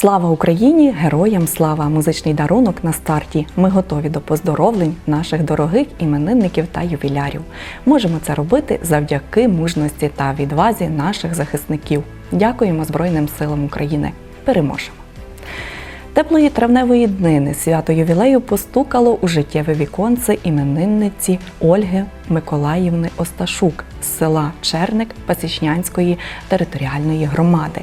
Слава Україні! Героям слава! Музичний дарунок на старті. Ми готові до поздоровлень наших дорогих іменинників та ювілярів. Можемо це робити завдяки мужності та відвазі наших захисників. Дякуємо Збройним силам України. Переможемо! Теплої травневої днини свято ювілею постукало у життєве віконце іменинниці Ольги Миколаївни Осташук з села Черник Пасічнянської територіальної громади.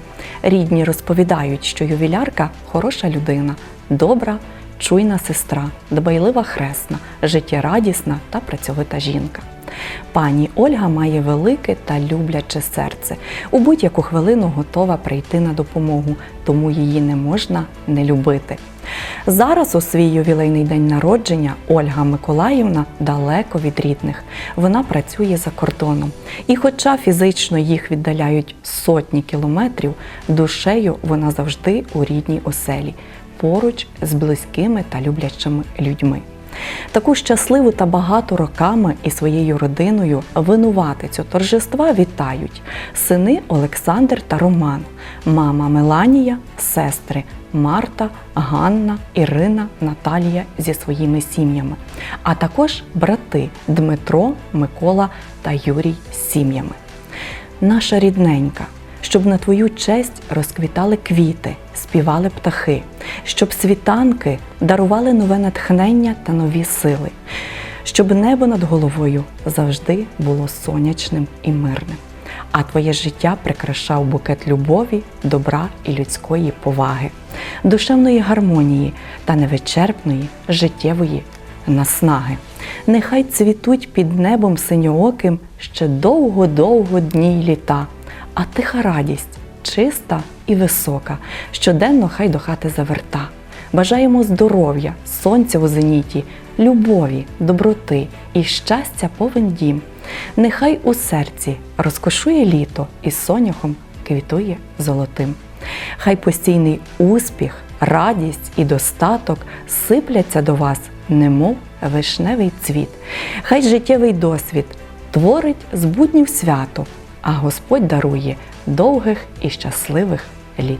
Рідні розповідають, що ювілярка хороша людина, добра, чуйна сестра, дбайлива хресна, життєрадісна та працьовита жінка. Пані Ольга має велике та любляче серце. У будь-яку хвилину готова прийти на допомогу, тому її не можна не любити. Зараз у свій ювілейний день народження Ольга Миколаївна далеко від рідних. Вона працює за кордоном. І хоча фізично їх віддаляють сотні кілометрів, душею вона завжди у рідній оселі, поруч з близькими та люблячими людьми. Таку щасливу та багато роками і своєю родиною винуватицю торжества вітають сини Олександр та Роман, мама Меланія, сестри Марта, Ганна, Ірина, Наталія зі своїми сім'ями, а також брати Дмитро, Микола та Юрій з сім'ями. Наша рідненька, щоб на твою честь розквітали квіти, співали птахи, щоб світанки дарували нове натхнення та нові сили, щоб небо над головою завжди було сонячним і мирним, а твоє життя прикрашав букет любові, добра і людської поваги, душевної гармонії та невичерпної життєвої наснаги. Нехай цвітуть під небом синьооким ще довго-довго дні й літа, а тиха радість, чиста і висока, щоденно хай до хати заверта. Бажаємо здоров'я, сонця у зеніті, любові, доброти і щастя повен дім. Нехай у серці розкошує літо і соняхом квітує золотим. Хай постійний успіх, радість і достаток сипляться до вас, немов вишневий цвіт. Хай життєвий досвід творить з буднів свято, а Господь дарує довгих і щасливих літ.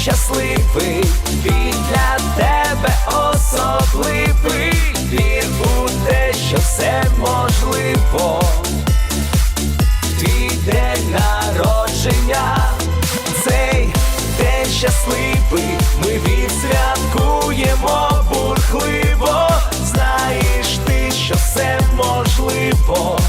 щасливий, він для тебе особливий. Вір у те, що все можливо. Твій день народження, цей день щасливий, ми відсвяткуємо бурхливо. Знаєш ти, що все можливо.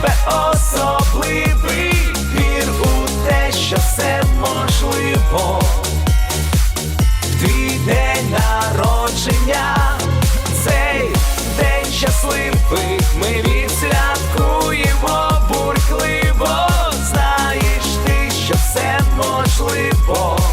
тебе особливий, вір у те, що все можливо. Твій день народження, цей день щасливий, ми відсвяткуємо бурхливо, знаєш ти, що все можливо.